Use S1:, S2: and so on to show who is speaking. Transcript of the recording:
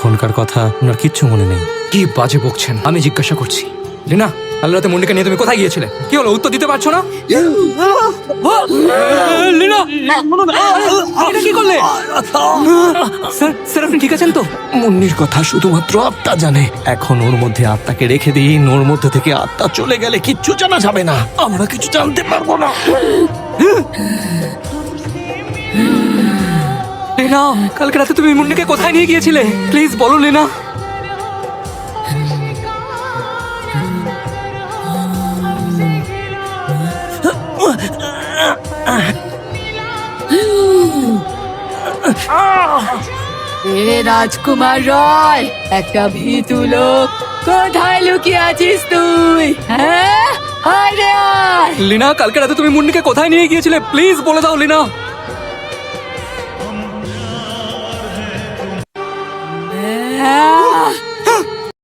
S1: এখনকার কথা ওনার কিচ্ছু মনে নেই।
S2: কি বাজে বকছেন? আমি জিজ্ঞাসা করছি। লিনা কাল রাতে মুন্নিকে নিয়ে তুমি কোথায় গিয়েছিলে? কি হলো উত্তর দিতে পারছ না? লিনা কি করলে? স্যার আপনি ঠিক আছেন তো?
S1: মুন্নির কথা শুধুমাত্র আত্মা জানে। এখন ওর মধ্যে আত্মাকে রেখে দিন ওর মধ্যে থেকে আত্মা চলে গেলে কিচ্ছু জানা যাবে না। আমরা কিছু জানতে পারব না।
S2: লেনা কালকে রাতে তুমি মুন্নিকে কোথায় নিয়ে গিয়েছিলে? প্লিজ বলো লেনা।
S3: এ রাজকুমার রয় একটা ভীতু লোক। কোথায় লুকিয়ে আছিস তুই? হ্যাঁ?
S2: লিনা কালকে রাতে তুমি মুন্নিকে কোথায় নিয়ে গিয়েছিলে? প্লিজ বলে দাও লিনা।